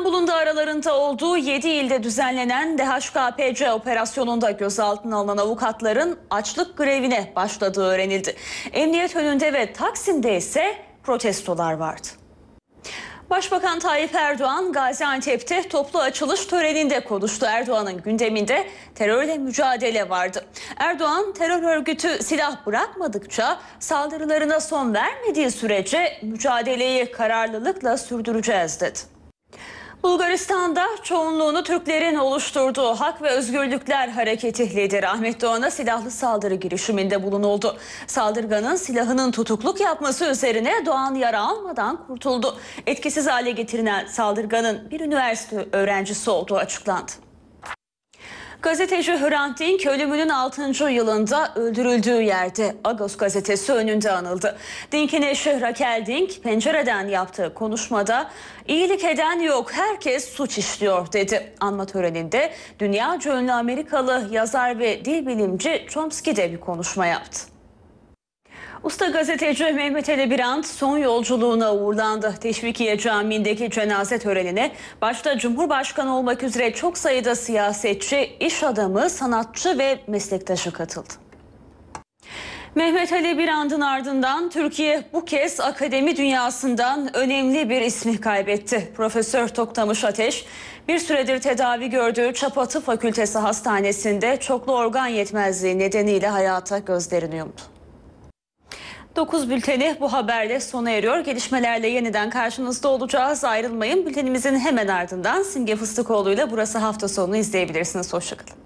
İstanbul'un da aralarında olduğu 7 ilde düzenlenen DHKPC operasyonunda gözaltına alınan avukatların açlık grevine başladığı öğrenildi. Emniyet önünde ve Taksim'de ise protestolar vardı. Başbakan Tayyip Erdoğan Gaziantep'te toplu açılış töreninde konuştu. Erdoğan'ın gündeminde terörle mücadele vardı. Erdoğan terör örgütü silah bırakmadıkça saldırılarına son vermediği sürece mücadeleyi kararlılıkla sürdüreceğiz dedi. Bulgaristan'da çoğunluğunu Türklerin oluşturduğu Hak ve Özgürlükler Hareketi lideri Ahmet Doğan'a silahlı saldırı girişiminde bulunuldu. Saldırganın silahının tutukluk yapması üzerine Doğan yara almadan kurtuldu. Etkisiz hale getirilen saldırganın bir üniversite öğrencisi olduğu açıklandı. Gazeteci Hrant Dink ölümünün 6. yılında öldürüldüğü yerde Agos gazetesi önünde anıldı. Dink'in eşi Raquel Dink pencereden yaptığı konuşmada iyilik eden yok herkes suç işliyor dedi. Anma töreninde dünya ünlü Amerikalı yazar ve dil bilimci Chomsky de bir konuşma yaptı. Usta gazeteci Mehmet Ali Birant son yolculuğuna uğurlandı. Teşvikiye Camii'ndeki cenaze törenine başta Cumhurbaşkanı olmak üzere çok sayıda siyasetçi, iş adamı, sanatçı ve meslektaşı katıldı. Mehmet Ali Birand'ın ardından Türkiye bu kez akademi dünyasından önemli bir ismi kaybetti. Profesör Toktamış Ateş bir süredir tedavi gördüğü Çapatı Fakültesi Hastanesi'nde çoklu organ yetmezliği nedeniyle hayata gözlerini yumdu. 9 bülteni bu haberle sona eriyor. Gelişmelerle yeniden karşınızda olacağız. Ayrılmayın. Bültenimizin hemen ardından Simge Fıstıkoğlu ile burası hafta sonu izleyebilirsiniz. Hoşçakalın.